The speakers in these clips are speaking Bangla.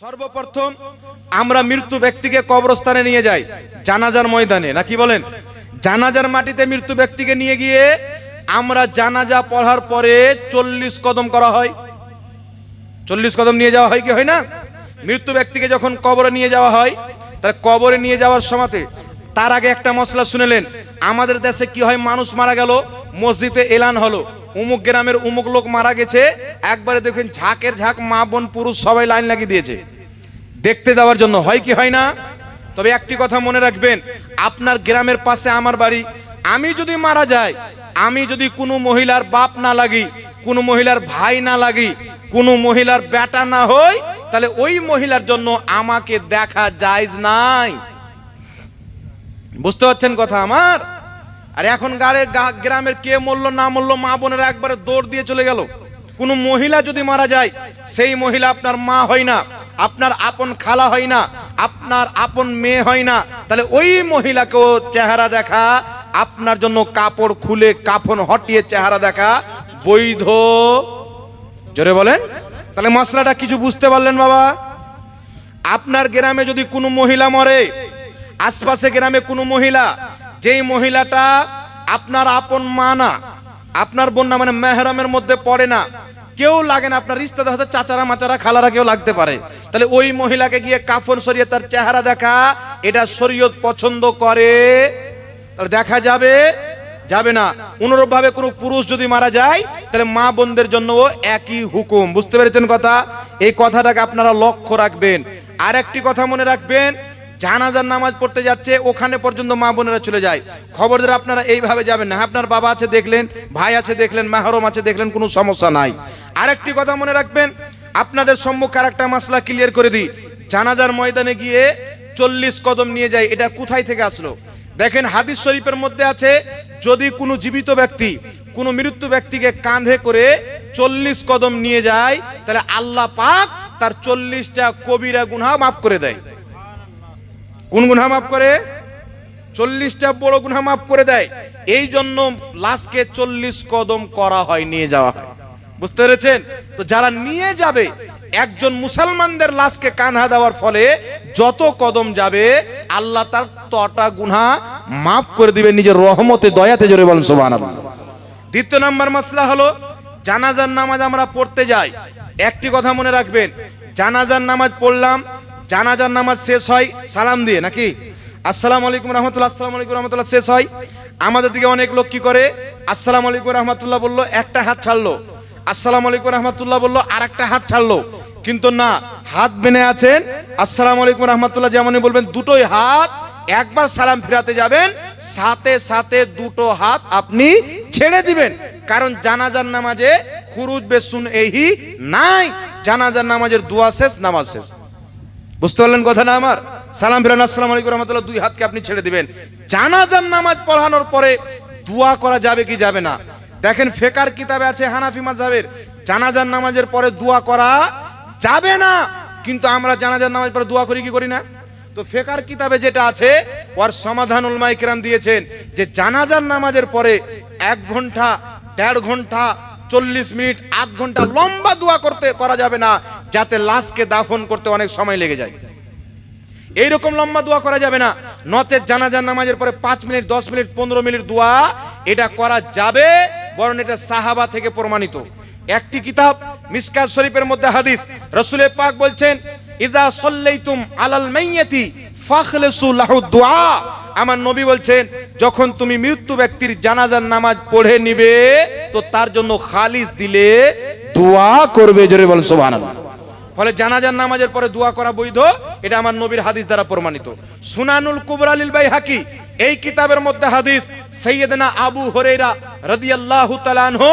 সর্বপ্রথম আমরা মৃত্যু ব্যক্তিকে কবরস্থানে নিয়ে যাই, জানাজার ময়দানে। নাকি বলেন? জানাজার মাটিতে মৃত্যু ব্যক্তিকে নিয়ে গিয়ে আমরা জানাজা পড়ার পরে চল্লিশ কদম করা হয়। চল্লিশ কদম নিয়ে যাওয়া হয় কি হয় না? মৃত্যু ব্যক্তিকে যখন কবরে নিয়ে যাওয়া হয়, তাহলে কবরে নিয়ে যাওয়ার সময়তে তার আগে একটা মশলা শুনেলেন। আমাদের দেশে কি হয়, মানুষ মারা গেল, মসজিদে এলান হলো। উমুক গ্রামের উমুক লোক মারা গেছে। একবারে দেখবেন ঝাঁকের ঝাঁক মা, বোন, পুরুষ সবাই লাইন লাগিয়ে দিয়েছে। দেখতে দেওয়ার জন্য হয় কি হয় না? তবে একটি কথা মনে রাখবেন, আপনার গ্রামের পাশে আমার বাড়ি। আমি যদি মারা যাই, আমি যদি কোনো মহিলার বাপ না লাগি, কোনো মহিলার ভাই না লাগি, কোনো মহিলার বেটা না হই, তাহলে ওই মহিলার জন্য আমাকে দেখা জায়জ নাই। বুঝতে পারছেন কথা আমার? আর এখন গাড়ে গ্রামের কে মরলো, না মরলো, মা বোনেরা একবারে দৌড় দিয়ে চলে গেল। কোনো মহিলা যদি মারা যায়, সেই মহিলা আপনার মা হয় না, আপনার আপন খালা হয় না, আপনার আপন মেয়ে হয় না। তাহলে ওই মহিলাকেও চেহারা দেখা, আপনার জন্য কাপড় খুলে কাফন হটিয়ে চেহারা দেখা, বৈধ। জোরে বলেন। তাহলে মশলাটা কিছু বুঝতে পারলেন বাবা? আপনার গ্রামে যদি কোনো মহিলা মরে আশপাশে গ্রামে কোনো মহিলা, যেই মহিলাটা আপনার আপন মা না, আপনার বন্যা মানে মেহরামের মধ্যে পড়ে না, কেউ লাগে না, আপনার রিস্তাতে হয়তো চাচারা মাচারা খালারা কেউ লাগতে পারে। তাহলে ওই মহিলাকে গিয়ে কাফন সরিয়ে তার চেহারা দেখা, এটা শরীয়ত পছন্দ করে। তাহলে দেখা যাবে যাবে না। অনুরূপভাবে কোনো পুরুষ যদি মারা যায়, তাহলে মা বোনদের জন্য একই হুকুম। বুঝতে পেরেছেন কথা? এই কথাটাকে আপনারা লক্ষ্য রাখবেন। আর একটি কথা মনে রাখবেন জানাজার নামাজ পড়তে যাচ্ছে, ওখানে পর্যন্ত মা বোনেরা চলে যায়। খবর খবরদার আপনারা এইভাবে যাবেন না। আপনার বাবা আছে দেখলেন, ভাই আছে দেখলেন, মাহরম আছে দেখলেন, কোনো সমস্যা নাই। আরেকটি কথা মনে রাখবেন, আপনাদের সম্মুখে আর একটা মাসলা ক্লিয়ার করে দিই। জানাজার ময়দানে গিয়ে চল্লিশ কদম নিয়ে যায়, এটা কোথায় থেকে আসলো? দেখেন হাদিস শরীফের মধ্যে আছে, যদি কোনো জীবিত ব্যক্তি, কোনো মৃত্যু ব্যক্তিকে কাঁধে করে চল্লিশ কদম নিয়ে যায়, তাহলে আল্লাহ পাক তার চল্লিশটা কবিরা গুনহা মাফ করে দেয়। কোন গুনহা মাফ করে। চল্লিশটা বড় গুনহা মাফ করে দেয়। এই জন্য লাশকে চল্লিশ কদম করা হয়, নিয়ে যাওয়া হয়। বুঝতে পেরেছেন? তো যারা নিয়ে যাবে, একজন মুসলমানদের লাশকে কাঁধা দেওয়ার ফলে যত কদম যাবে, আল্লাহ তার তটা গুনহা মাফ করে দিবে নিজের রহমতে, দয়াতে জোরে বলেন, সুবহানাল্লাহ। দ্বিতীয় নাম্বার মাসলা হলো, জানাজার নামাজ আমরা পড়তে যাই। একটি কথা মনে রাখবেন, জানাজার নামাজ পড়লাম জানাজার নামাজ শেষ হয়, সালাম দিয়ে, নাকি? আসসালাম আলাইকুম রহমতুল্লাহ, আসসালামু আলাইকুম রহমতুল্লাহ, শেষ হয়। আমাদের দিকে অনেক লোক কি করে? আসসালাম আলাইকুম রহমতুল্লাহ বলল, একটা হাত ছাড়লো। আসসালাম আলাইকুম রহমতুল্লাহ বলল আর একটা হাত ছাড়লো। কিন্তু না, হাত বেনে আছেন, আসসালাম আলাইকুম রহমতুল্লাহ যেমনই বলবেন, দুটোই হাত, একবার সালাম ফিরাতে যাবেন, সাথে সাথে দুটো হাত আপনি ছেড়ে দিবেন। কারণ জানাজার নামাজে খুরুজ বেসুন এই নাই, জানাজার নামাজের দোয়া শেষ, নামাজ শেষ। বুঝতে পারলেন কথা না আমার? সালাম ফিরান, আসসালামু আলাইকুম রহমতুল্লাহ। দুই হাতকে আপনি ছেড়ে দিবেন। জানাজার নামাজ পড়ানোর পরে দোয়া করা যাবে কি যাবে না? দেখেন ফেকার কিতাবে আছে হানাফি মাযহাবের। জানাজার নামাজের পরে দোয়া করা যাবে না। কিন্তু আমরা জানাজার নামাজ পরে দোয়া করি, কি করি না? তো ফেকার কিতাবে যেটা আছে, ওর সমাধান উলমাই কিরাম দিয়েছেন যে জানাজার নামাজের পরে এক ঘণ্টা, দেড় ঘণ্টা চল্লিশ মিনিট, আধ ঘণ্টা লম্বা দোয়া করতে, করা যাবে না, যাতে লাশকে দাফন করতে অনেক সময় লেগে যায়। এইরকম লম্বা দোয়া করা যাবে না। নচেত জানাজার নামাজের পরে পাঁচ মিনিট, দশ মিনিট, পনেরো মিনিট দোয়া, এটা করা যাবে, বরং এটা সাহাবা থেকে প্রমাণিত। একটি কিতাব, মিসকাত শরীফের মধ্যে হাদিস, রসুলের পাক বলছেন, ইজা সল্লাইতুম আলাল মাইয়াতি আমার নবী বলছেন, যখন তুমি মৃত্যু ব্যক্তির জানাজার নামাজ পড়ে নিবে, তো তার জন্য খালিস দিলে দোয়া করবে, জোরে বল সুবহানাল্লাহ। ফলে জানাজার নামাজের পরে দোয়া করা বৈধ, এটা আমার নবীর হাদিস দ্বারা প্রমাণিত। সুনানুল কুবরালিল বাই হাকি এই কিতাবের মধ্যে হাদিস, সৈয়দনা আবু হরেরা রাদিয়াল্লাহু তাআলা আনহু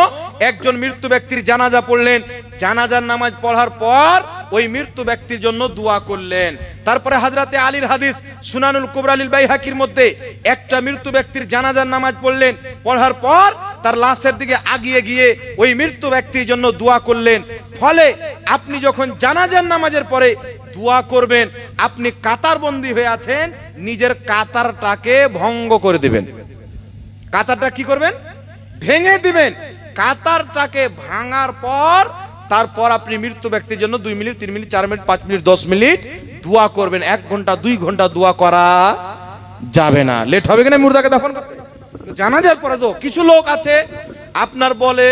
একজন মৃত্যু ব্যক্তির জানাজা পড়লেন। জানাজার নামাজ পড়ার পর ওই মৃত্যু ব্যক্তির জন্য দোয়া করলেন। তারপরে হাজরাতে আলীর হাদিস, সুনানুল কুবরালিল বাই হাকির মধ্যে একটা মৃত্যু ব্যক্তির জানাজার নামাজ পড়লেন। পড়ার পর তার লাশের দিকে আগিয়ে গিয়ে ওই মৃত্যু ব্যক্তির জন্য দোয়া করলেন। ফলে আপনি যখন জানাজার নামাজের পরে দোয়া করবেন, আপনি কাতারবন্দি হয়ে আছেন, নিজের কাতারটাকে ভঙ্গ করে দিবেন। কাতারটা কি করবেন? ভেঙে দিবেন। কাতারটাকে ভাঙার পর তারপর আপনি মৃত্যু ব্যক্তির জন্য দুই মিনিট, তিন মিনিট, চার মিনিট, পাঁচ মিনিট, দশ মিনিট দোয়া করবেন। এক ঘণ্টা, দুই ঘণ্টা দোয়া করা যাবে না। লেট হবে কিনা মুর্দাকে দাফন করতে? জানাজার পরে তো কিছু লোক আছে, আপনার বলে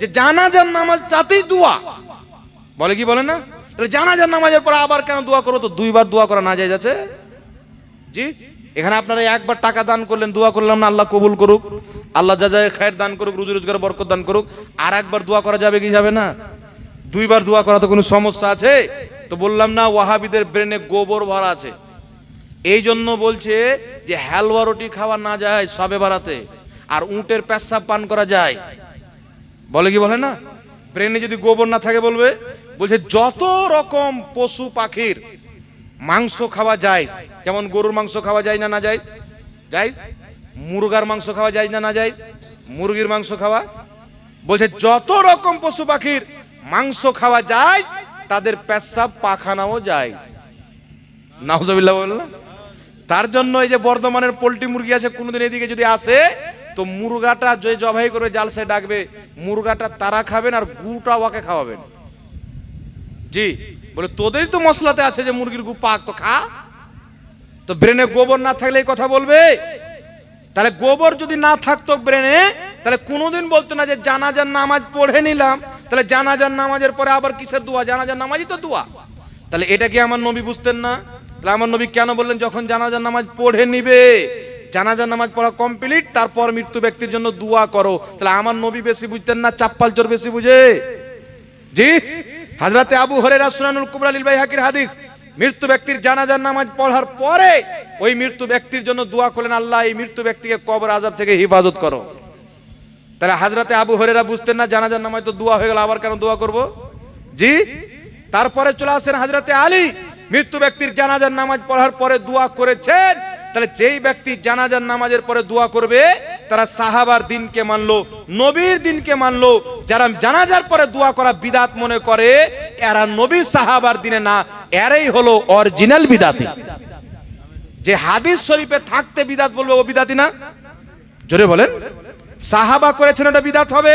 যে জানাজার নামাজ তাতেই দোয়া। বলে কি বলে না? তাহলে জানাজার নামাজের পরে আবার কেন দোয়া করো? তো দুইবার দোয়া করা না যায় যাচ্ছে। জি? এখানে আপনারা একবার টাকা দান করলেন, দোয়া করলাম না, আল্লাহ কবুল করুক। আল্লাহ যা যা খায়ের দান করুক, রুজি, রোজগার, বরকত দান করুক। আর একবার দোয়া করা যাবে কি যাবে না? দুইবার দোয়া করা তো কোনো সমস্যা আছে? তো বললাম না, ওয়াহাবিদের ব্রেনে গোবর ভরা আছে। এই জন্য বলছে যে হালুয়া রুটি খাওয়া না যায় সবে বাড়াতে আর উটের পেশাব পান করা যায়। বলে কি বলে না? ব্রেনে যদি গোবর না থাকে বলবে, বলছে যত রকম পশু পাখির মাংস খাওয়া যায়, যেমন গরুর মাংস খাওয়া যায় না না যায় যায়? মুরগার মাংস খাওয়া যায় না না যায়? মুরগির মাংস খাওয়া? বলছে যত রকম পশু পাখির মাংস খাওয়া যায়, তাদের পেশাব পাখানাও যায়। নাউজবিল্লাহ বললাম তার জন্য এই যে বর্ধমানের পোলট্রি মুরগি আছে, কোনোদিন এদিকে যদি আসে, তো মুরগাটা যে জবাই করে জালসে ডাকবে। মুরগাটা তারা খাবেন আর গুটা ওকে খাওয়াবেন। জি, বলে তোদেরই তো মশলাতে আছে যে মুরগির গু পাক, তো খা। তো ব্রেনে গোবর না থাকলে এই কথা বলবে? তাহলে গোবর যদি না থাকতো ব্রেনে, তাহলে কোনোদিন বলতো না যে জানাজার নামাজ পড়ে নিলাম। তাহলে জানাজার নামাজের পরে আবার কিসের দোয়া? জানাজার নামাজই তো দোয়া। তাহলে এটা কি আমার নবী বুঝতেন না? তাহলে আমার নবী কেন বললেন, যখন জানাজার নামাজ পড়ে নিবে, জানাজার নামাজ পড়া কমপ্লিট তারপর মৃত্যু ব্যক্তির জন্য দোয়া করো। তাহলে আমার নবী বেশি বুঝতেন না, চাপ্পাল চোর বেশি বুঝে? জি? হাজরাতে আবু হরেরা সুনানুল কুবরা ভাই হাকির হাদিস, মৃত্যু ব্যক্তির জানাজার নামাজ পড়ার পরে ওই মৃত্যু ব্যক্তির জন্য দোয়া করলেন, আল্লাহ, এই মৃত্যু ব্যক্তিকে কবর আজাব থেকে হেফাজত করো। তাহলে হাজরাতে আবু হরেরা বুঝতেন না, জানাজার নামাজ তো দোয়া হয়ে গেল, আবার কেন দোয়া করব? জি? তারপরে চলে আসেন হাজরাতে আলী। মৃত্যু ব্যক্তির জানাজার নামাজ পড়ার পরে দোয়া করেছেন, তাহলে যেই ব্যক্তি জানাজার নামাজের পরে দোয়া করবে, তারা সাহাবার দিনকে মানলো, নবীর দিনকে মানলো। যারা জানাজার পরে দোয়া করা বিদাত মনে করে, এরা নবী সাহাবার দিনে না, এরাই হলো অরিজিনাল বিদাতি। যে হাদিস শরীফে থাকতে বিদাত বলবে, ও বিদাতি না? জোরে বলেন। সাহাবা করেছেন ওটা বিদাত হবে।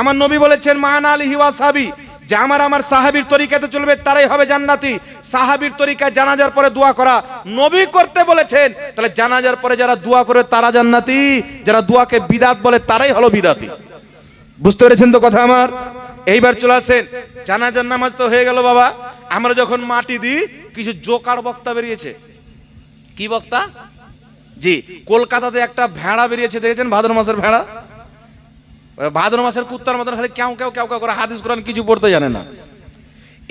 আমার নবী বলেছেন মান আলী হিওয়া সাহাবি যে আমার আমার সাহাবির তরিকাতে চলবে তারাই হবে জান্নাতি। সাহাবির তরিকায় জানাজার পরে দোয়া করা। নবী করতে বলেছেন তাহলে জানাজার পরে যারা দোয়া করে তারা জান্নাতি। যারা দোয়াকে বিদাত বলে তারাই হলো বিদাতি। বুঝতে পেরেছেন তো কথা আমার? এইবার চলে আসেন। জানাজার নামাজ তো হয়ে গেল বাবা। আমরা যখন মাটি দিই কিছু জোকার বক্তা বেরিয়েছে। কি বক্তা? জি কলকাতাতে একটা ভেড়া বেরিয়েছে দেখেছেন ভাদ্র মাসের ভেড়া? ভাদ্র মাসের কুত্তার মতন খালি কেউ কেউ কেউ কেউ করে হাদিস কোরআন কিছু পড়তে জানে না।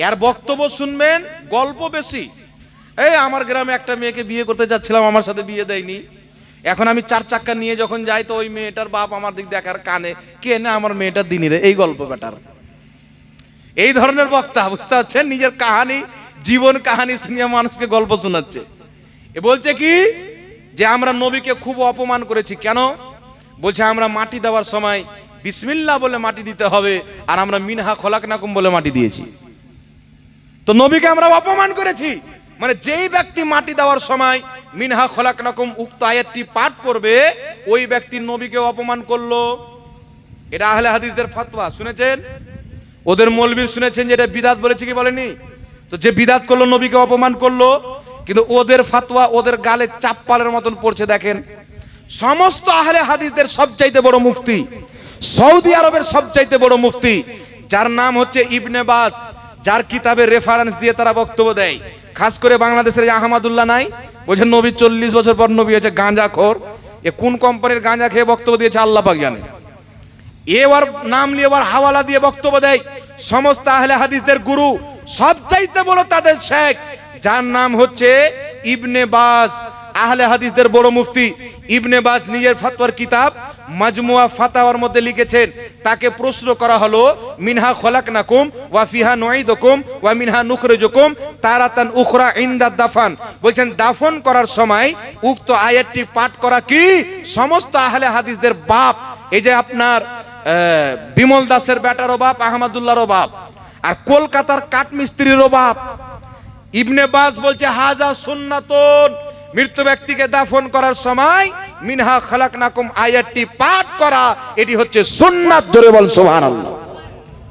এর বক্তব্য শুনবেন, গল্প বেশি। এই আমার গ্রামে একটা মেয়েকে বিয়ে করতে যাচ্ছিলাম, আমার সাথে বিয়ে দেয়নি। এখন আমি চার চাক্কা নিয়ে যখন যাই তো ওই মেয়েটার বাপ আমার দিক দেখার কানে, কে না আমার মেয়েটার দিনই রে, এই গল্প বেটার এই ধরনের বক্তা, বুঝতে পারছেন? নিজের কাহানি, জীবন কাহানি শুনিয়ে মানুষকে গল্প শোনাচ্ছে। এ বলছে কি? যে আমরা নবীকে খুব অপমান করেছি। কেন? বলছে আমরা মাটি দেওয়ার সময় বিসমিল্লা বলে মাটি দিতে হবে, আর আমরা মিনহা খোলাক নাকুম বলে মাটি দিয়েছি। তো নবীকে আমরা অপমান করেছি। মানে যেই ব্যক্তি মাটি দেওয়ার সময় মিনহা খোলাক নাকুম উক্ত আয়াতটি পাঠ করবে, ওই ব্যক্তি নবীকে অপমান করল। এটা আহলে হাদিসদের ফতোয়া, শুনেছেন? ওদের মৌলবীর শুনেছেন যে এটা বিদাত বলেছে কি বলেনি? তো যে বিদাত করল, নবীকে অপমান করল, কিন্তু ওদের ফাতোয়া ওদের গালে চাপ্পালের মতন পড়ছে, দেখেন। সমস্ত আহলে হাদিসদের সবচাইতে বড় মুফতি সৌদি আরবের সবচাইতে বড় মুফতি, যার নাম হচ্ছে ইবনে বাস, যার কিতাবের রেফারেন্স দিয়ে তারা বক্তব্য দেয়। খাস করে বাংলাদেশের আহমদুল্লাহ নাই, বলছে নবী চল্লিশ বছর পর নবী হচ্ছে গাঁজা খোর এ কোন কোম্পানির গাঁজা খেয়ে বক্তব্য দিয়েছে আল্লাহ পাক জানে। এবার নাম নিয়ে এবার হাওয়ালা দিয়ে বক্তব্য দেয়। সমস্ত আহলে হাদিসদের গুরু, সবচাইতে বড় তাদের শেখ, যার নাম হচ্ছে ইবনে বাস। আহলে হাদিসদের বড় মুফতি ইবনে বাস নিজের ফাতোয়ার কিতাব মাজমুয়া ফাতাওয়ার মধ্যে লিখেছেন, তাকে প্রশ্ন করা হলো, মিনহা খলাকনাকুম ওয়া ফিহা নুঈদুকুম ওয়া মিনহা নুখরিজুকুম তারাতান উখরা ইনদা দাফান। বলছেন, দাফন করার সময় উক্ত আয়াতটি পাঠ করা কি? সমস্ত আহলে হাদিসদের বাপ, এই যে আপনার বিমল দাসের বেটারও বাপ, আহমদুল্লাহরও বাপ, আর কলকাতার কাঠমিস্ত্রিরও বাপ। ইবনে বাস বলছে, হাজা সুন্নাতুন মৃত্যু ব্যক্তিকে দাফন করার সময়, মিনহা খালাকনাকুম আয়াতটি পাঠ করা, এটি হচ্ছে সুন্নাত ধরে বল সুবহানাল্লাহ।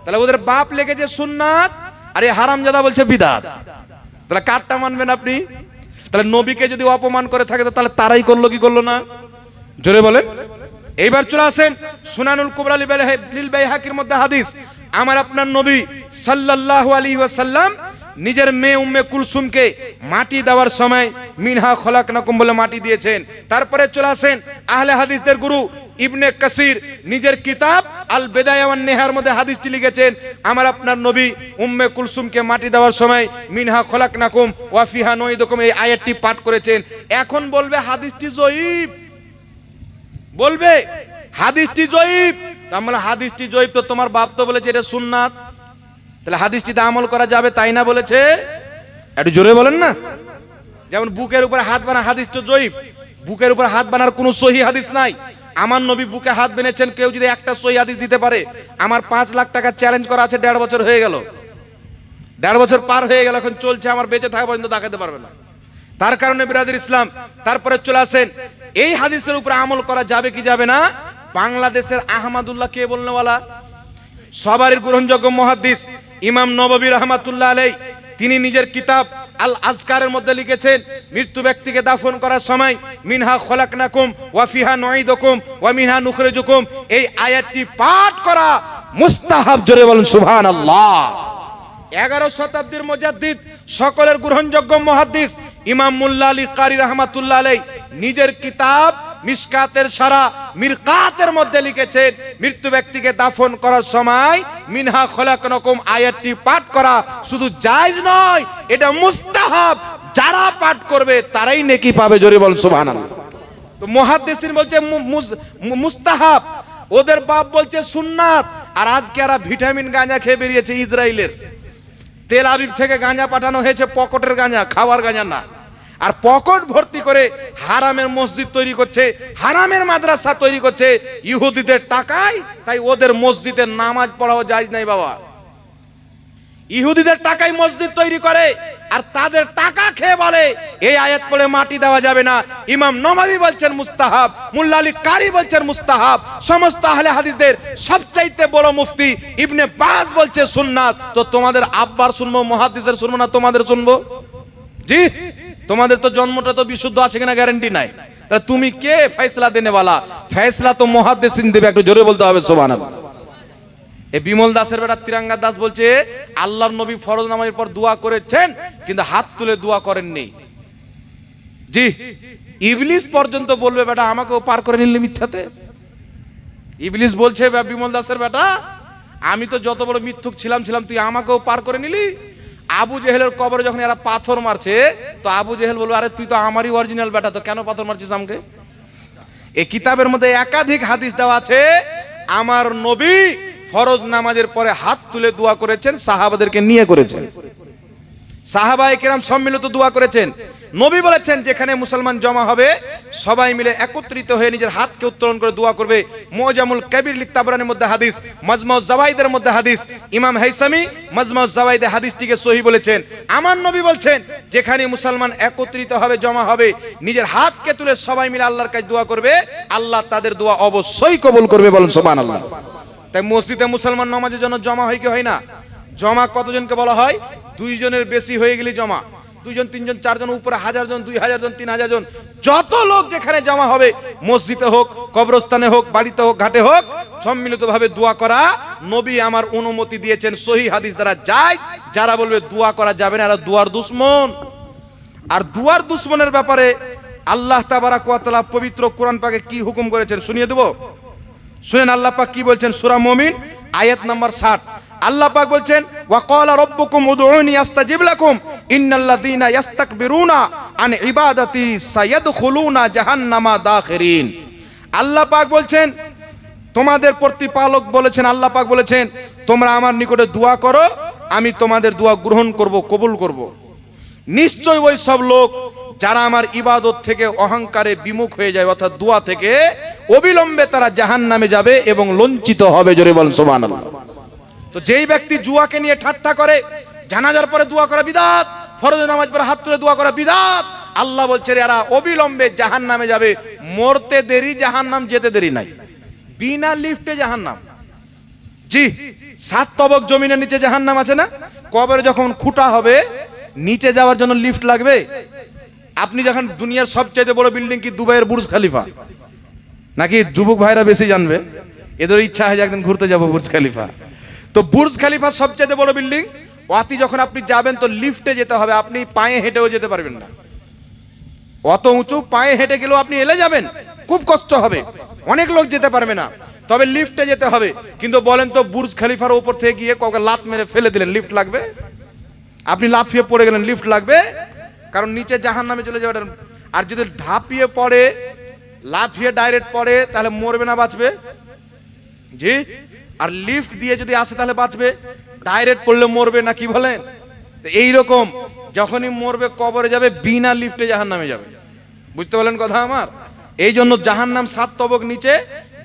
তাহলে ওদের বাপ লেগেছে সুন্নাত, আর এই হারামজাদা বলছে বিদাত। তাহলে কারটা মানবেন আপনি? তাহলে নবীকে যদি অপমান করে থাকে তাহলে তারাই করল কি করল না? জোরে বলেন। এইবার চলে আসেন সুনানুল কুবরা লিল বাইহাকির মধ্যে হাদিস। আমার আপনার নবী সাল্লাল্লাহু আলাইহি ওয়াসাল্লাম নিজের মেয়ে উম্মে কুলসুমকে মাটি দেওয়ার সময় মিনহা খোলাক খলাকনাকুম বলে মাটি দিয়েছেন। তারপরে চলে আসেন আহলে হাদিসদের গুরু ইবনে কাসির। নিজের কিতাব আল বেদায়াওয়ান নেহার মধ্যে হাদিসটি লিখেছেন, আমার আপনার নবী উম্মে কুলসুমকে মাটি দেওয়ার সময় মিনহা খোলাক খলাকনাকুম ওয়া ফিহা নুইদুকুম এই আয়াতটি পাঠ করেছেন। এখন বলবে হাদিসটি জয়ীফ বলবে হাদিসটি জয়ীব। তার মানে হাদিসটি জয়ীব তো তোমার বাপ তো বলেছে এটা সুন্নাত। তাহলে হাদিসটিতে আমল করা যাবে তাই না বলেছে? একটু জোরে বলেন না। যেমন বুকের উপরে হাত বানা হাদিস তো জয়ীব। বুকের উপর হাত বানার কোনো সহি হাদিস নাই। আমার নবী বুকে হাত বেনেছেন কেউ যদি একটা সহি হাদিস দিতে পারে, আমার পাঁচ লাখ টাকা চ্যালেঞ্জ করা আছে, দেড় বছর হয়ে গেল। দেড় বছর পার হয়ে গেল, এখন চলছে, আমার বেঁচে থাকা পর্যন্ত দেখাতে পারবে না। তার কারণে বিরাদির ইসলাম, তারপরে চলে আসেন। এই হাদিসের উপরে আমল করা যাবে কি যাবে না? বাংলাদেশের আহমদুল্লাহ কে বলনেওয়ালা? সবারই গ্রহণযোগ্য মহাদিস। ইমাম নববী রহমাতুল্লাহ আলাই তিনি নিজের কিতাব আল আজকারের মধ্যে লিখেছেন, মৃত্যু ব্যক্তিকে দাফন করার সময়, মিনহা খলাকনাকুম ওয়া ফিহা নুঈদুকুম ওয়া মিনহা নুখরিজুকুম, এই আয়াতটি পাঠ করা মুস্তাহাব, জোরে বলুন সুবহানাল্লাহ। এগারো শতাব্দীর মুজাদ্দিদ, সকলের গ্রহণযোগ্য মহাদ্দিস ইমাম মুল্লা আলী কারি রহমাতুল্লাহ আলাই নিজের কিতাব মিসকাতের সারা মিরকাতের মধ্যে লিখেছেন, মৃত্যু ব্যক্তিকে দাফন করার সময় মিনহা খোলাক রকম আয়াতটি পাঠ করা শুধু জায়জ নয়, এটা মুস্তাহাব, যারা পাঠ করবে তারাই নেকি পাবে, জোরে বল সুবহানাল্লাহ। তো মহাদ্দেশিন বলছে মুস্তাহাব, ওদের বাপ বলছে সুন্নাত, আর আজকে এরা ভিটামিন গাঁজা খেয়ে বেরিয়েছে ইসরায়েলের তেল আবিব থেকে গাঁজা পাঠানো হয়েছে, পকটের গাঁজা, খাওয়ার গাঁজা না। আর পকট ভর্তি করে হারামের মসজিদ তৈরি করছে, হারামের মাদ্রাসা তৈরি করছে, ইহুদিদের টাকায় তাই ওদের মসজিদের নামাজ পড়াও যায় নাই বাবা। ইহুদিদের টাকায় মসজিদ তৈরি করে, আর তাদের টাকা খেয়ে বলে, এই আয়াত পড়ে মাটি দেওয়া যাবে না। ইমাম নবাবী বলছেন, মুস্তাহাব। মুল্লা আলী কারি বলছেন, মুস্তাহাব। সমস্ত আহলে হাদিসদের সবচাইতে বড় মুফতি ইবনে বাজ বলছে, সুন্নাত। তো তোমাদের আব্বার শুনব মহাদিসের শুনব না তোমাদের শুনব? জি? তোমাদের তো জন্মটা তো বিশুদ্ধ আছে কিনা গ্যারেন্টি নাই। তা তুমি কে? ফয়সলা দেনেওয়ালা। ফেসলা তো মহাদ্দেশিন দেবে, একটু জোরে বলতে হবে, সুবহানাল্লাহ। এ বিমল দাসের বেটা তিরাঙ্গা দাস বলছে, আল্লাহর নবী ফরজ নামাজের পর দোয়া করেছেন, কিন্তু হাত তুলে দোয়া করেননি। জি, ইবলিস পর্যন্ত বলবে, বেটা, আমাকেও পার করে নিলে মিথ্যাতে? ইবলিস বলছে বিমল দাসের বেটা, আমি তো যত বড় মিথ্যুক ছিলাম ছিলাম, তুই আমাকেও পার করে নিলি? আবু জেহেলের কবরে যখন এরা পাথর মারছে, তো আবু জেহেল বলবে, আরে, তুই তো আমারই অরিজিনাল বেটা, তো কেন পাথর মারছিস আমাকে? এই কিতাবের মধ্যে একাধিক হাদিস দেওয়া আছে, আমার নবী ফরজ নামাজের পরে হাত তুলে দোয়া করেছেন, সাহাবাদেরকে নিয়ে করেছেন। সাহাবাই কিরাম সম্মিলিত দোয়া করেছেন। নবী বলেছেন, যেখানে মুসলমান জমা হবে, সবাই মিলে একত্রিত হয়ে নিজের হাতকে উত্তোলন করে দোয়া করবে। মোজামুল কবির লিত্তাবরানের মধ্যে হাদিস, মজমাউ জাওয়াইদের মধ্যে হাদিস, ইমাম হাইসামি মজমাউ জাওয়াইদে হাদিসটিকে সহি বলেছেন। আমার নবী বলছেন, যেখানে মুসলমান একত্রিত হবে, জমা হবে, নিজের হাতকে তুলে সবাই মিলে আল্লাহর কাছে দোয়া করবে, আল্লাহ তাদের দোয়া অবশ্যই কবুল করবে বলুন সুবহানাল্লাহ। তাই মসজিদে মুসলমান নামাজের জন্য জমা হয় কি হয় না? জমা কতজনকে বলা হয়? দুইজনের বেশি হয়ে গেলে জমা। দুইজন, তিনজন, চারজন, উপরে হাজার জন দুই হাজার জন তিন হাজার জন যত লোক যেখানে জমা হবে, মসজিদে হোক, কবরস্থানে হোক, বাড়িতে হোক, ঘাটে হোক, সম্মিলিতভাবে দোয়া করা নবী আমার অনুমতি দিয়েছেন সহি হাদিস দ্বারা। যায় যারা বলবে দোয়া করা যাবে না, এরা দুয়ার দুশ্মন। আর দুয়ার দুশ্মনের ব্যাপারে আল্লাহ তাবারাক ওয়া পবিত্র কোরআন পাকে কি হুকুম করেছেন শুনিয়ে দেবো? শুনেন আল্লাহ পাক কি বলছেন? সূরা মুমিন, আয়াত নাম্বার 60 আল্লাহ পাক বলছেন, ওয়া ক্বালা রাব্বুকুম উদউনি আস্তাজিব লাকুম, ইন্নাল্লাযীনা ইস্তাকবিরুনা আন ইবাদাতি সায়াদখুলুনা জাহান্নামা দাখিরিন। আল্লাহ পাক বলছেন, তোমাদের প্রতিপালক বলেছেন, আল্লাহ পাক বলেছেন, তোমরা আমার নিকটে দোয়া করো, আমি তোমাদের দোয়া গ্রহণ করব, কবুল করব। নিশ্চয় ওই সব লোক যারা আমার ইবাদত থেকে অহংকারে বিমুখ হয়ে যায়, অর্থাৎ দোয়া থেকে, অবিলম্বে তারা জাহান নামে যাবে এবং লঞ্চিত হবে, জোরে বল সুবহানাল্লাহ। তো যেই ব্যক্তি জুয়াকে নিয়ে ঠাট্টা করে, জানাজার পরে দোয়া করা বিদাত, ফরজ নামাজ পরে হাত তুলে দোয়া করা বিদাত, আল্লাহ বলছে এরা অবিলম্বে জাহান নামে যাবে। মরতে দেরি জাহান নাম যেতে দেরি নাই। বিনা লিফটে জাহান নাম জি, সাত তবক জমিনের নিচে জাহান্নাম আছে না? কবরে যখন খুঁটা হবে, নিচে যাওয়ার জন্য লিফট লাগবে? আপনি যখন দুনিয়ার সবচাইতে বড় বিল্ডিং কি? দুবাইয়ের বুর্জ খালিফা। নাকি যুবক ভাইরা বেশি জানবে? এদের ইচ্ছা হয় একদিন ঘুরতে যাব বুর্জ খালিফা। তো বুর্জ খালিফা সবচাইতে বড় বিল্ডিং অতি যখন আপনি যাবেন তো লিফটে যেতে হবে, আপনি পায়ে হেঁটেও যেতে পারবেন না। অত উঁচু পায়ে হেঁটে গেলেও আপনি এলে যাবেন, খুব কষ্ট হবে। অনেক লোক যেতে পারবে না। তবে লিফটে যেতে হবে। কিন্তু বলেন তো বুর্জ খালিফার উপর থেকে গিয়ে কাউকে লাত মেরে ফেলে দিলেন লিফট লাগবে? আপনি লাফিয়ে পড়ে গেলেন লিফট লাগবে? কারণ নিচে জাহান নামে চলে যাবেন আর যদি ধাপিয়ে পড়ে, লাফিয়ে ডাইরেক্ট পড়ে, তাহলে মরবে না, বাঁচবে? জি? আর লিফট দিয়ে যদি আসে, তাহলে বাঁচবে? ডাইরেক্ট পড়লে মরবে না, কি বলেন? তো এইরকম, যখনই মরবে, কবরে যাবে, বিনা লিফটে জাহান নামে যাবে। বুঝতে পারলেন কথা আমার? এই জন্য জাহান নাম সাত তবক নিচে,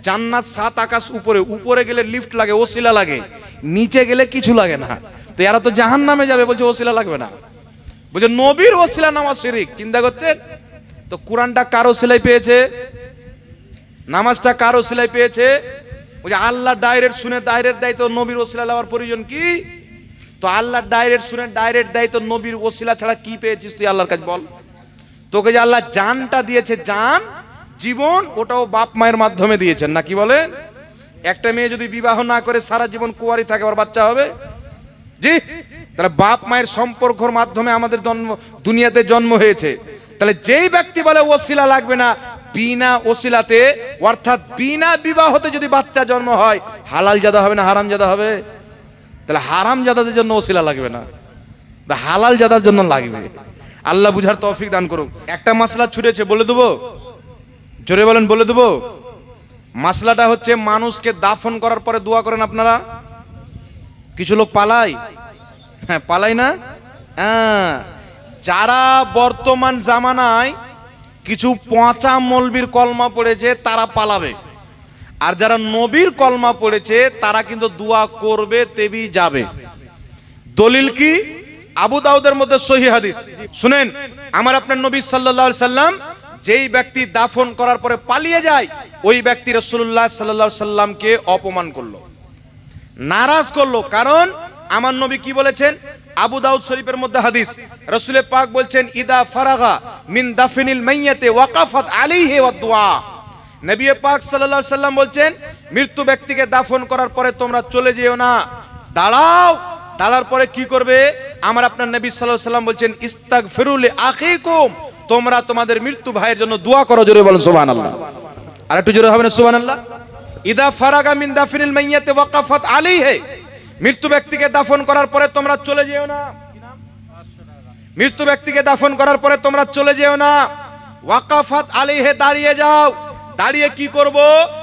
জান্নাত সাত আকাশ উপরে। উপরে গেলে লিফট লাগে, ওসিলা লাগে। নিচে গেলে কিছু লাগে না। তো এরা তো জাহান নামে যাবে, বলছে ওসিলা লাগবে না। বলছে, নবীর ওসিলা নামাজ শিরিক। চিন্তা করছেন? তো কোরআনটা কারও সিলাই পেয়েছে? নামাজটা কারও সিলাই পেয়েছে? যে আল্লাহ ডাইরেক্ট শুনে ডাইরেক্ট দেয় তো নবীর ওসিলা নেওয়ার প্রয়োজন কি? তো আল্লাহ ডাইরেক্ট শুনে ডাইরেক্ট দেয় তো নবীর ওসিলা ছাড়া কি পেয়েছিস তুই আল্লাহর কাছে বল। তোকে যে আল্লাহ জানটা দিয়েছে, জান, জীবন, ওটাও বাপ মায়ের মাধ্যমে দিয়েছেন, না কি বলেন? একটা মেয়ে যদি বিবাহ না করে সারা জীবন কুয়ারি থাকে আবার বাচ্চা হবে? জি? তাহলে বাপ মায়ের সম্পর্কর মাধ্যমে আমাদের জন্ম, দুনিয়াতে জন্ম হয়েছে। তাহলে যেই ব্যক্তি বলে ওসিলা লাগবে না, বিনা ওসিলাতে, অর্থাৎ বিনা বিবাহতে যদি বাচ্চা জন্ম হয়, হালাল জাদা হবে না হারাম জাদা হবে? তাহলে হারাম জাদাদের জন্য ওসিলা লাগবে না। হালাল জাদার জন্য লাগবে। আল্লাহ বুঝার তৌফিক দান করুক। একটা মাসলা ছুটেছে বলে দেবো? জোরে বলেন, বলে দেবো? মাসলাটা হচ্ছে মানুষকে দাফন করার পরে দোয়া করেন আপনারা? কিছু লোক পালাই হ্যাঁ পালাই না? হ্যাঁ। যারা বর্তমান জামানায় কিছু পচা মলবির কলমা পড়েছে, তারা পালাবে। আর যারা নবীর কলমা পড়েছে, তারা কিন্তু দোয়া করবে, তেবি যাবে। দলিল কি? আবু দাউদের মধ্যে সহি হাদিস। শুনেন, আমার আপনার নবী সাল্লাল্লাহু সাল্লাম যেই ব্যক্তি দাফন করার পরে পালিয়ে যায়, ওই ব্যক্তি রসুল্লাহ সাল্লাহ সাল্লামকে অপমান করল। নারাজ করল। কারণ আমার নবী কি বলেছেন? আবু দাউদ শরীফের মধ্যে হাদিস। রসুলের পাক বলছেন, ইদা ফারাগা মিন দাফিনিল মাইয়াতে ওয়াকাফাত আলাইহি ওয়া দুআ। নবী পাক সাল্লাল্লাহু আলাইহি সাল্লাম বলছেন, মৃত্যু ব্যক্তিকে দাফন করার পরে তোমরা চলে যেও না। দাঁড়াও, দাঁড়ার পরে কি করবে? আমার আপনার নবী সাল্লাল্লাহু সাল্লাম বলছেন, ইস্তাগফিরু লিআখিকুম, তোমরা তোমাদের মৃত্যু ভাইয়ের জন্য দোয়া করো। জোরে বলো সুবহানাল্লাহ। আর একটু জোরে হবে না, সুবহানাল্লাহ? ইদা ফারাগা মিন দাফিনিল মাইয়াতে ওয়াকাফাত আলাইহি। মৃত্যু ব্যক্তিকে দাফন করার পরে তোমরা চলে যেও না। মৃত্যু ব্যক্তিকে দাফন করার পরে তোমরা চলে যেও না। ওয়াকাফাত আলাইহে দাঁড়িয়ে যাও। দাঁড়িয়ে কি করব?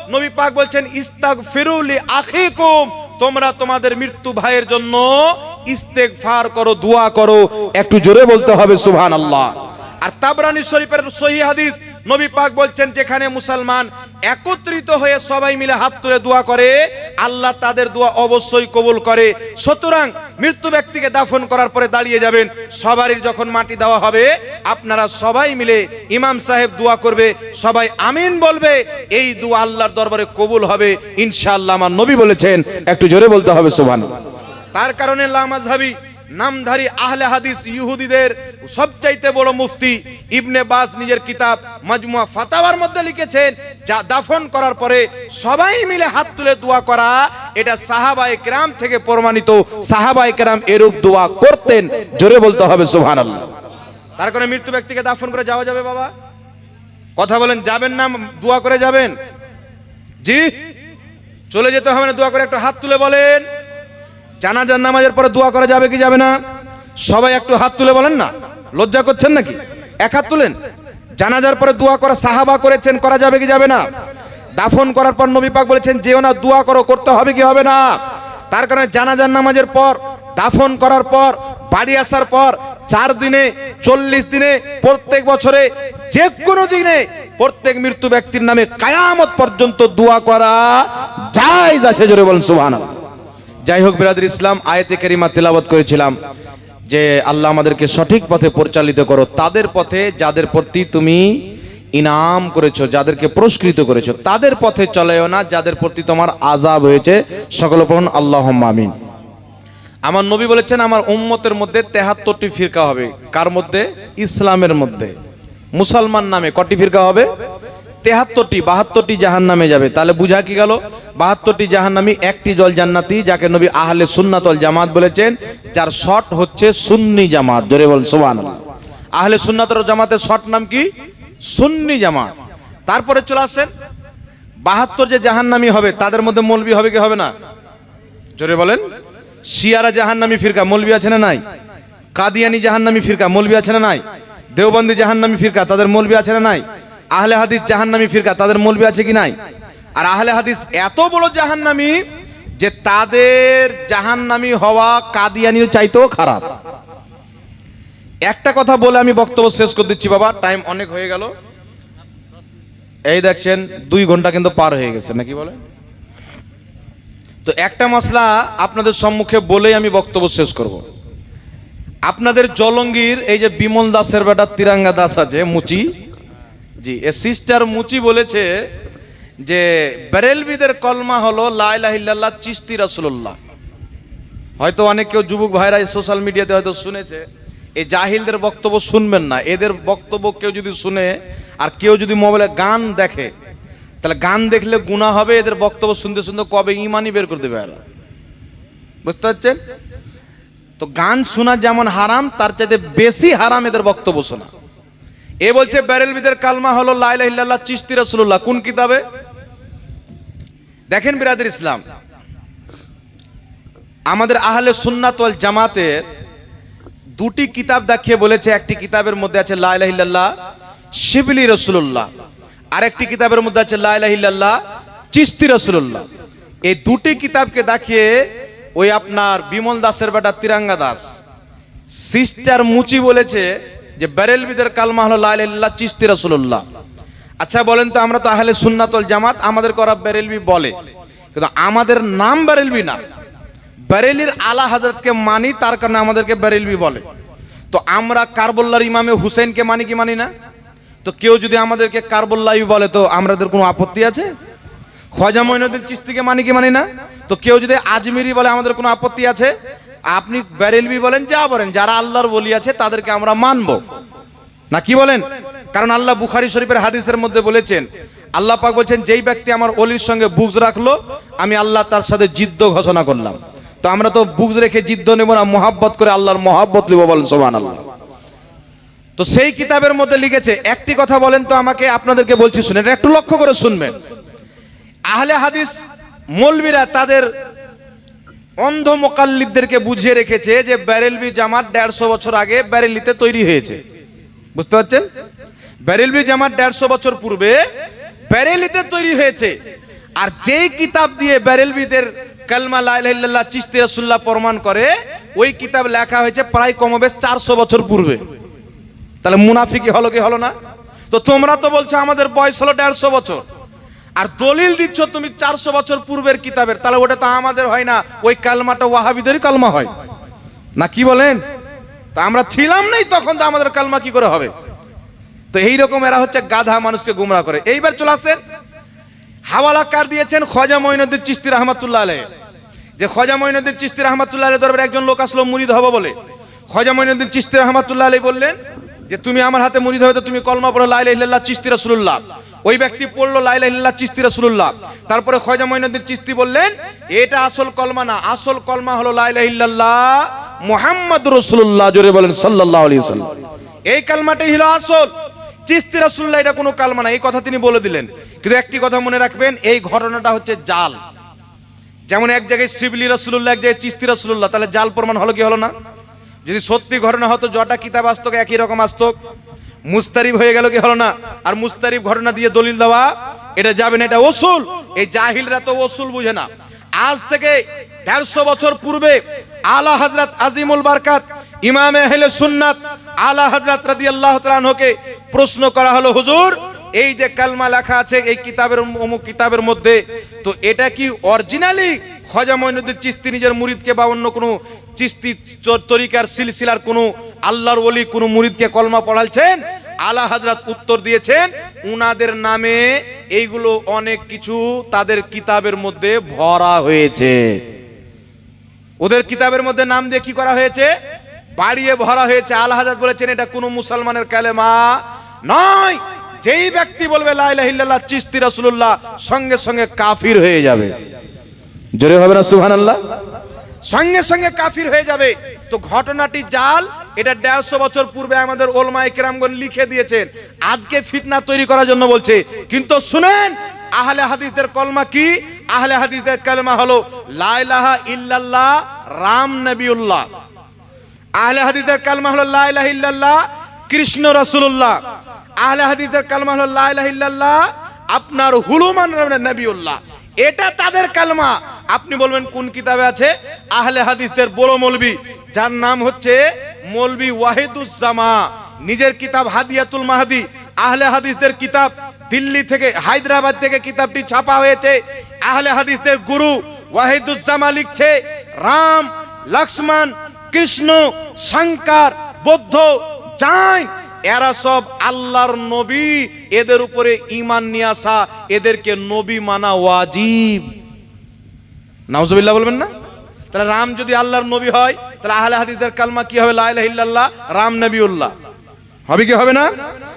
নবী পাক বলছেন ইস্তাগ ফিরুলি আখিকুম। তোমরা তোমাদের মৃত্যু ভাইয়ের জন্য ইস্তেগফার করো, দোয়া করো। একটু জোরে বলতে হবে, সুবহানাল্লাহ। আর তাবরানি শরীফের সহি হাদিস নবী পাক বলছেন যেখানে মুসলমান একত্রিত হয়ে সবাই মিলে হাত তুলে দোয়া করে, আল্লাহ তাদের দোয়া অবশ্যই কবুল করে। সুতরাং মৃত্যু ব্যক্তিকে দাফন করার পরে দাঁড়িয়ে যাবেন। সবারই যখন মাটি দেওয়া হবে, আপনারা সবাই মিলে ইমাম সাহেব দোয়া করবে, সবাই আমিন বলবে, এই দোয়া আল্লাহর দরবারে কবুল হবে। ইনশাআল্লাহ আমার নবী বলেছেন, একটু জোরে বলতে হবে সুবহান তার কারণে লামাজহাবি নামধারী আহলে হাদিস ইহুদিদের সবচাইতে বড় মুফতি ইবনে বাস নিজের কিতাব মাজমুয়া ফাতাওয়ার মধ্যে লিখেছেন, যা দাফন করার পরে সবাই মিলে হাত তুলে দোয়া করা, এটা সাহাবায়ে কেরাম থেকে প্রমাণিত। সাহাবায়ে কেরাম এরূপ দোয়া করতেন, জোরে বলতে হবে, সুবহানাল্লাহ। তার কারণে মৃত্যু ব্যক্তিকে দাফন করে যাওয়া যাবে বাবা? কথা বলেন, যাবেন না, দোয়া করে যাবেন? জি? চলে যেতে হবে না, দোয়া করে একটু হাত তুলে বলেন। জানাজার নামাজের পরে দোয়া করা যাবে কি যাবে না? সবাই একটু হাত তুলে বলেন না। লজ্জা করছেন নাকি? এক হাত তুলেন। জানাজার পরে দোয়া করা সাহাবা করেছেন, করা যাবে কি যাবে না? দাফন করার পর নবী পাক বলেছেন, যেও না, দোয়া করো, করতে হবে কি হবে না? তার কারণে জানাজার নামাজের পর, দাফন করার পর, বাড়ি আসার পর, চার দিনে, চল্লিশ দিনে, প্রত্যেক বছরে যে কোনো দিনে, প্রত্যেক মৃত্যু ব্যক্তির নামে কায়ামত পর্যন্ত দোয়া করা যায় যা সে জোরে বলেন সুবহানাল্লাহ। যাই হোক বিরাদর ইসলাম, আয়াতে কারিমা তেলাওয়াত করেছিলাম যে আল্লাহ আমাদেরকে সঠিক পথে পরিচালিত করো। তাদের পথে যাদের প্রতি তুমি ইনাম করেছ, যাদেরকে পুরস্কৃত করেছ, তাদের পথে চলেও না, যাদের প্রতি তোমার আজাব হয়েছে, সকল পড়ুন আল্লাহ আমিন। আমার নবী বলেছেন, আমার উম্মতের মধ্যে তেহাত্তরটি ফিরকা হবে। কার মধ্যে? ইসলামের মধ্যে। মুসলমান নামে কটি ফিরকা হবে? তেহাত্তরটি, বাহাত্তরটি জাহান নামে যাবে। তাহলে বুঝা কি গেল? বাহাত্তরটি জাহান নামি একটি জল জান্নাতি, যাকে নবী আহলে সুন্নাতল জামাত বলেছেন, যার শর্ট হচ্ছে সুন্নি জামাত। জোরে বল সোবান আহলে সুন্নাতল জামাতের শর্ট নাম কি? সুন্নি জামাত। তারপরে চলে আসেন, বাহাত্তর যে জাহান্নামি হবে, তাদের মধ্যে মৌলবি হবে কি হবে না? জোরে বলেন। শিয়ারা জাহান্নামি ফিরকা, মৌলবি আছে না নাই? কাদিয়ানি জাহান্নামি ফিরকা, মৌলবি আছে না নাই? দেওবন্দি জাহান্নামি ফিরকা, তাদের মৌলবি আছে না নাই? আহলে হাদিস জাহান্নামি ফিরকা তাদের মৌলবি আছে কি নাই? আর আহলে হাদিস এত বড় জাহান্নামি যে তাদের জাহান্নামি হওয়া কাদিয়ানির চাইতেও খারাপ। একটা কথা বলে আমি বক্তব্য শেষ করে দিচ্ছি বাবা টাইম অনেক হয়ে গেল। এই দেখছেন, দুই ঘণ্টা কিন্তু পার হয়ে গেছে, নাকি বলে? তো একটা মশলা আপনাদের সম্মুখে বলেই আমি বক্তব্য শেষ করব। আপনাদের জলঙ্গির এই যে বিমল দাসের বেটা তিরাঙ্গা দাস আছে, মুচি জি, এ সিস্টার মুচি বলেছে যে, বেরেলবিদের কলমা হলো লাইলাহিল্লাহ চিস্তি রাসুল্লাহ হয়তো অনেক কেউ যুবক ভাইরা সোশ্যাল মিডিয়াতে হয়তো শুনেছে, এই জাহিলদের বক্তব্য শুনবেন না। এদের বক্তব্য কেউ যদি শুনে আর কেউ যদি মোবাইলে গান দেখে, তাহলে গান দেখলে গুণা হবে, এদের বক্তব্য শুনতে শুনতে কবে ইমানই বের করে দেবে বুঝতে পারছেন? তো গান শোনা যেমন হারাম, তার চাইতে বেশি হারাম এদের বক্তব্য শোনা। এ বলছে, ব্যারেলবিদের কালমা হলো লাইলা ইল্লাল্লাহ চিস্তি রাসূলুল্লাহ। কোন কিতাবে? দেখেন বিরাদের ইসলাম। আমাদের আহলে সুন্নাত ওয়াল জামাতের দুটি কিতাব দেখিয়ে বলেছে, একটি কিতাবের মধ্যে আছে, লা ইলাহা ইল্লাল্লাহ, শিবলি রাসূলুল্লাহ। আরেকটি কিতাবের মধ্যে আছে, লা ইলাহা ইল্লাল্লাহ চিস্তি রাসূলুল্লাহ। এই দুটি কিতাবকে দেখিয়ে ওই আপনার বিমল দাসের বেটা তিরাঙ্গা দাস, সিস্টার মুচি বলেছে যে বেরেলবিদের কালমা হলো লা ইলাহা ইল্লাল্লাহ চিস্তি রাসূলুল্লাহ। আচ্ছা বলেন তো আমরা তো আহলে সুন্নাতল জামাত আমাদের করা বেরেলবি বলে। কিন্তু আমাদের নাম বেরেলবি না। বেরেলির আলা হাজরতকে মানি, তার কারণে আমাদেরকে বেরেলবি বলে। তো আমরা কারবল্লার ইমামে হুসেনকে মানি কি মানি না? তো কেউ যদি আমাদেরকে কারবল্লাই বলে, তো আমাদের কোনো আপত্তি আছে? খজা মঈনুদ্দিন চিস্তিকে মানি কি মানি না তো কেউ যদি আজমিরি বলে আমাদের কোনো আপত্তি আছে আপনি বেরেলবি বলেন যা বলেন যারা আল্লাহর বলি আছে তাদেরকে আমরা মানবো না কি বলেন কারণ আল্লাহ বুখারি শরীফের হাদিসের মধ্যে বলেছেন আল্লাহ পাক বলছেন যেই ব্যক্তি আমার অলির সঙ্গে বুকস রাখল, আমি আল্লাহ তার সাথে জিদ্দ ঘোষণা করলাম। তো আমরা তো বুকস রেখে জিদ্দ নেব না, মোহাব্বত করে আল্লাহর মোহাব্বত লিব বলেন সোহান আল্লাহ তো সেই কিতাবের মধ্যে লিখেছে, একটি কথা বলেন তো আমাকে, আপনাদেরকে বলছি শুনে এটা একটু লক্ষ্য করে শুনবেন। আহলে হাদিস মৌলবীরা তাদের অন্ধ মোকাল্লিদদেরকে বুঝিয়ে রেখেছে যে ব্যারেলবি জামাত দেড়শো বছর আগে ব্যারেলিতে তৈরি হয়েছে। বুঝতে পারছেন? ব্যারেলবি জামাত দেড়শো বছর পূর্বে ব্যারেলিতে তৈরি হয়েছে। আর যেই কিতাব দিয়ে ব্যারেলবিদের কালমা লাইল্লাহ চিস্তি রসুল্লাহ প্রমাণ করে, ওই কিতাব লেখা হয়েছে প্রায় কমবেশ চারশো বছর পূর্বে। তাহলে মুনাফিকি হলো কি হলো না? তো তোমরা তো বলছো আমাদের বয়স হলো দেড়শো বছর। আর দলিল দিচ্ছ তুমি চারশো বছর পূর্বের কিতাবের, তাহলে ওটা তো আমাদের হয় না। ওই কালমাটা ওয়াহাবিদেরই কালমা হয়। না কি বলেন? তা আমরা ছিলাম নাই তখন, তো আমাদের কালমা কি করে হবে? তো এইরকম এরা হচ্ছে গাধা মানুষকে গুমরা করে। এইবার চলে আসেন হাওয়ালা কার দিয়েছেন খজা মঈনুদ্দিন চিস্তি রহমাতুল্লাহ আলহ যে খজা মঈনুদ্দিন চিস্তি রহমাতুল্লাহ আলহ দরবারে একজন লোক আসলো মুরিদ হব বলে। খজা মঈনুদ্দিন চিস্তি রহমাতুল্লাহ আলী বললেন যে, তুমি আমার হাতে মুরিদ হবে তো তুমি কলমা পড়ো লাইলা ইল্লাল্লাহ চিস্তি রাসূলুল্লাহ। ওই ব্যক্তি পড়ল লাইলা ইল্লাল্লাহ চিস্তি রাসূলুল্লাহ। তারপরে খজা মঈনুদ্দিন চিস্তি বললেন, এটা আসল কলমা না, আসল কলমা হলো লাইলা ইল্লাল্লাহ মুহাম্মদ রাসূলুল্লাহ। জোরে বলেন সাল্লাম এই কালমাটাই হলো আসল। চিস্তি রাসূলুল্লাহ এটা কোনো কালমা না, এই কথা তিনি বলে দিলেন। কিন্তু একটি কথা মনে রাখবেন, এই ঘটনাটা হচ্ছে জাল। যেমন এক জায়গায় শিবলি রাসূলুল্লাহ, এক জায়গায় চিস্তি রাসূলুল্লাহ, তাহলে জাল প্রমাণ হলো কি হলো না? যদি সত্যি ঘটনা হতো, জটা কিতাব আসতো, একই রকম আসতো। মুস্তারিব হয়ে গেল কি হলো না? আর মুস্তারিব ঘটনা দিয়ে দলিল দেওয়া, এটা যাবে না, এটা ওসুল। এই জাহিলরা তো ওসুল বুঝে না। আজ থেকে দেড়শো বছর পূর্বে আলা হজরত আজিমুল বারকাত, ইমামে আহলে সুন্নাত, আলা হজরত রাদি আল্লাহ তালকে প্রশ্ন করা হলো, হুজুর, এই যে কালমা লেখা আছে, এই কিতাবের, অমুক কিতাবের মধ্যে, তো এটা কি অরিজিনালি খজা মঈনুদ্দিন চিস্তি নিজের মুরিদকে বা অন্য কোনো চিস্তি তরিকার সিলসিলার কোনো আল্লাহর ওলি কোনো মুরিদকে কলমা পড়ালছেন আলা হাজরাত উত্তর দিয়েছেন উনাদের নামে এইগুলো অনেক কিছু তাদের কিতাবের মধ্যে ভরা হয়েছে ওদের কিতাবের মধ্যে নাম দিয়ে কি করা হয়েছে বাড়িয়ে ভরা হয়েছে আল হাজার বলেছেন এটা কোনো মুসলমানের কালেমা নয়। যেই ব্যক্তি বলবে, লা ইলাহা ইল্লাল্লাহ চিস্তি রাসূলুল্লাহ সঙ্গে সঙ্গে কাফির হয়ে যাবে। জোরে হবে না, সুবহানাল্লাহ? সঙ্গে সঙ্গে কাফির হয়ে যাবে। তো ঘটনাটি জাল, এটা দেড়শো বছর পূর্বে আমাদের ওলমাই কেরামগণ লিখে দিয়েছেন। আজকে ফিতনা তৈরি করার জন্য বলছে। কিন্তু শুনেন, আহলে হাদিসদের কলমা কি? আহলে হাদিসদের কালমা হলো, লা ইলাহা ইল্লাল্লাহ, রাম নবিউল্লাহ। আহলে হাদিসদের কালমা হলো, লা ইলাহা ইল্লাল্লাহ, কৃষ্ণ রাসূলুল্লাহ। আহলে হাদিসদের কালমা হলো, লা ইলাহা ইল্লাল্লাহ, আপনার হুলুমান নবিউল্লাহ। এটা তাদের কালমা। আপনি বলবেন, কোন কিতাবে আছে? আহলে হাদিসদের বড় মৌলবি, যার নাম হচ্ছে মৌলবি ওয়াহিদুজ্জামা। নিজের কিতাব হাদিয়াতুল মাহাদি। আহলে হাদিসদের কিতাব দিল্লি থেকে, হায়দ্রাবাদ থেকে কিতাবটি ছাপা হয়েছে। আহলে হাদিসদের গুরু ওয়াহিদুজ্জামা লিখছে, রাম, লক্ষ্মণ, কৃষ্ণ, শঙ্কর, বৌদ্ধ জাইন এরা সব আল্লাহর নবী, এদের উপরে ইমান নিয়ে আসা, এদেরকে নবী মানা ওয়াজিব। নাউজুবিল্লাহ বলবেন না? তাহলে রাম যদি আল্লাহর নবী হয়, তাহলে আহলে হাদিসদের কালমা কি হবে? লা ইলাহা ইল্লাল্লাহ, রাম নবিউল্লাহ। হবে কি হবে না?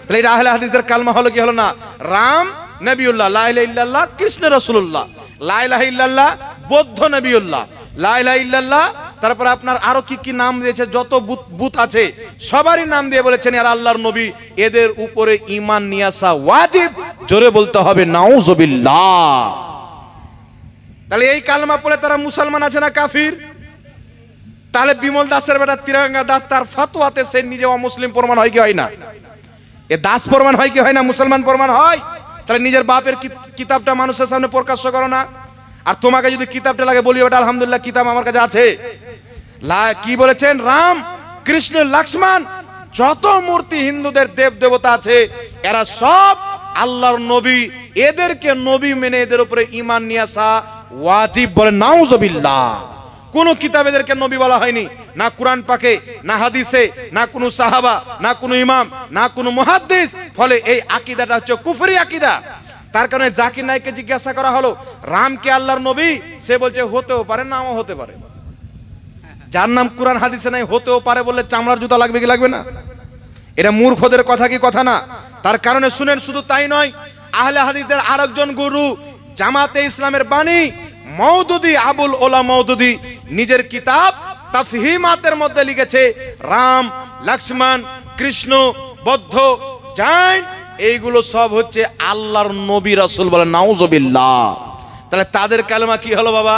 তাহলে এটা আহলে হাদিসদের কালমা হলো কি হলো না? রাম নবিউল্লাহ, লা ইলাহা ইল্লাল্লাহ, কৃষ্ণ রাসূলুল্লাহ। লা ইলাহা ইল্লাল্লাহ, বৌদ্ধ নবিউল্লাহ। লা ইলাহা ইল্লাল্লাহ তারপর আপনার আরও কি কি নাম দিয়েছে, যত বুথ আছে, সবারই নাম দিয়ে বলেছেন আর আল্লাহর নবী, এদের উপরে ঈমান নিয়ে আসা ওয়াজিব। জোরে বলতে হবে, নাউজুবিল্লাহ। তাহলে এই কালমা পড়ে তারা মুসলমান আছে না কাফির? তাহলে বিমল দাসের বেটা তিরঙ্গা দাস, তার ফতোয়াতে সে নিজে অমুসলিম প্রমাণ হয় কি হয় না? এ দাস প্রমাণ হয় কি হয় না, মুসলমান প্রমাণ হয়? তাহলে নিজের বাপের কিতাবটা মানুষের সামনে প্রকাশ্য করো না। আর তোমাকে যদি কিতাবটা লাগে বলি ওটা আলহামদুলিল্লাহ, কিতাব আমার কাছে আছে। কি বলেছেন? রাম, কৃষ্ণ, লক্ষ্মণ, যত মূর্তি হিন্দুদের দেব দেবতা আছে, এরা সব আল্লাহর নবী। এদেরকে নবী মেনে এদের উপরে ইমান নিয়ে আসা ওয়াজিব বলে নাউজবিল্লাহ। কোন কিতাব এদেরকে নবী বলা হয়নি। না কোরআন পাকে, না হাদিসে, না কোনো সাহাবা, না কোনো ইমাম, না কোনো মুহাদ্দিস। ফলে এই আকিদাটা হচ্ছে কুফরি আকীদা। তার কারণে জাকির নাইককে জিজ্ঞাসা করা হলো, রাম কে আল্লাহর নবী? সে বলছে, হতেও পারে, নাও হতে পারে। যার নাম কোরআন হাদিসে নাই, হতেও পারে বললে চামড়ার জুতা লাগবে কি লাগবে না? এটা মূর্খদের কথা কি কথা না? তার কারণে শুনেন, শুধু তাই নয়, আহলে হাদিসদের আরেকজন গুরু, জামাতে ইসলামের বাণী মৌদুদি আবুল ওলা মৌদুদি নিজের কিতাব তাফহিমাতের মধ্যে লিখেছে, রাম, লক্ষ্মণ, কৃষ্ণ, বৌদ্ধ, জৈন, এইগুলো সব হচ্ছে আল্লাহর নবী রাসূল বলে, নাউজুবিল্লাহ। তাহলে তাদের কালমা কি হলো বাবা?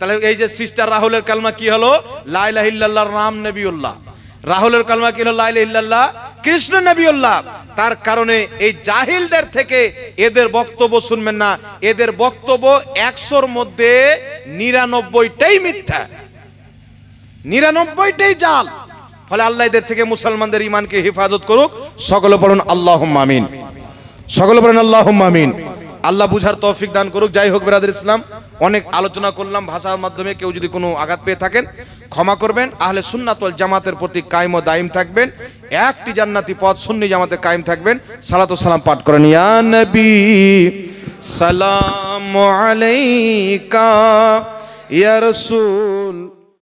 তাহলে এই যে সিস্টার রাহুলের কালমা কি হলো? লাইলা ইল্লাল্লাহ রাম নবিউল্লাহ। রাহুলের কালমা কি হলো? লাইলা ইল্লাল্লাহ কৃষ্ণ নবিউল্লাহ। তার কারণে এই জাহিলদের থেকে এদের বক্তব্য শুনবেন না। এদের বক্তব্য একশোর মধ্যে নিরানব্বইটাই মিথ্যা। নিরানব্বইটাই জাল। ফলে আল্লাহ এদের থেকে মুসলমানদের ইমানকে হেফাজত করুক। সকলে পড়ুন আল্লাহ আমিন। সকলে পড়ুন আল্লাহ আমিন। আল্লাহ বুঝার তৌফিক দান করুক। যাই হোক, বেরাদের ইসলাম। অনেক আলোচনা করলাম ভাষার মাধ্যমে, কেউ যদি কোনো আঘাত পেয়ে থাকেন, ক্ষমা করবেন। আহলে সুন্নাতল জামাতের প্রতি কায়েম ও থাকবেন। একটি জান্নাতি পদ সুন্নি জামাতে কায়েম থাকবেন। সালাত সালাম পাঠ করেন। ইয়া নবী, সালাম আলাইকা, ইয়া রাসূল